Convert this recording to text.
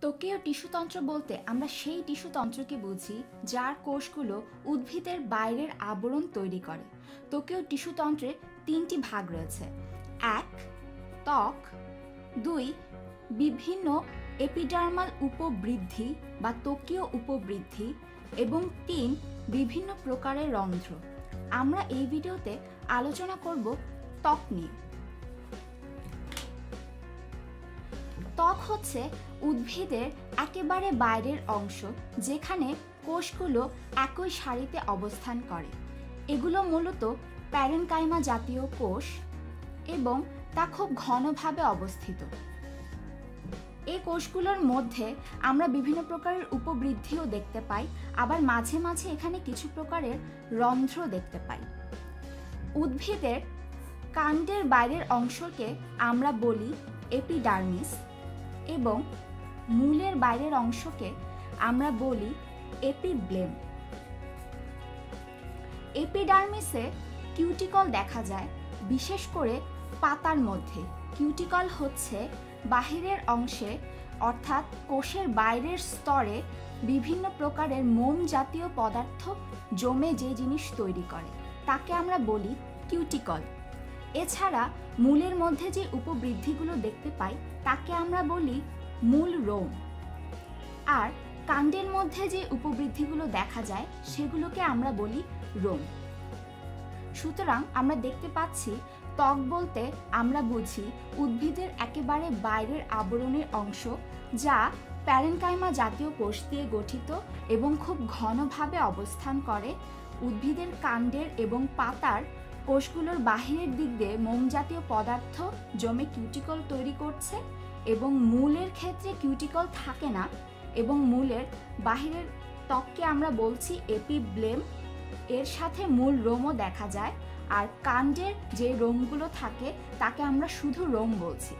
ত্বকীয় টিস্যুতন্ত্র বলতে আমরা সেই টিস্যুতন্ত্রকে বুঝি যার কোষগুলো উদ্ভিদের বাইরের আবরণ তৈরি করে। ত্বকীয় টিস্যুতন্ত্রে তিনটি ভাগ রয়েছে। এক, ত্বক। দুই, বিভিন্ন এপিডার্মাল উপবৃদ্ধি বা ত্বকীয় উপবৃদ্ধি। এবং তিন, বিভিন্ন প্রকারের রন্ধ্র। আমরা এই ভিডিওতে আলোচনা করব ত্বক নিয়ে। ত্বক হচ্ছে উদ্ভিদের একেবারে বাইরের অংশ, যেখানে কোষগুলো একই সারিতে অবস্থান করে। এগুলো মূলত প্যারেনকাইমা জাতীয় কোষ এবং তা খুব ঘনভাবে অবস্থিত। এই কোষগুলোর মধ্যে আমরা বিভিন্ন প্রকারের উপবৃদ্ধিও দেখতে পাই, আবার মাঝে মাঝে এখানে কিছু প্রকারের রন্ধ্র দেখতে পাই। উদ্ভিদের কাণ্ডের বাইরের অংশকে আমরা বলি এপিডার্মিস। এবং মূলের বাইরের অংশকে আমরা বলি এপিব্লেম এপিডার্মিসে কিউটিকল দেখা যায়, বিশেষ করে পাতার মধ্যে। কিউটিকল হচ্ছে বাহিরের অংশে, অর্থাৎ কোষের বাইরের স্তরে বিভিন্ন প্রকারের মোম জাতীয় পদার্থ জমে যে জিনিস তৈরি করে, তাকে আমরা বলি কিউটিকল। এছাড়া মূলের মধ্যে যে উপবৃদ্ধিগুলো দেখতে পাই, তাকে আমরা বলি মূল রোম। আর কাণ্ডের মধ্যে যে উপবৃদ্ধিগুলো দেখা যায়, সেগুলোকে আমরা বলি রোম। সুতরাং আমরা দেখতে পাচ্ছি, ত্বক বলতে আমরা বুঝি উদ্ভিদের একেবারে বাইরের আবরণের অংশ, যা প্যারেনকাইমা জাতীয় কোষ দিয়ে গঠিত এবং খুব ঘনভাবে অবস্থান করে উদ্ভিদের কাণ্ডের এবং পাতার কোষগুলোর বাহিরের দিক দিয়ে মোম জাতীয় পদার্থ জমে কিউটিকল তৈরি করছে এবং মূলের ক্ষেত্রে কিউটিকল থাকে না এবং মূলের বাহিরের ত্বককে আমরা বলছি এপিব্লেম এর সাথে মূল রোমও দেখা যায় আর কাণ্ডের যে রোমগুলো থাকে তাকে আমরা শুধু রোম বলছি।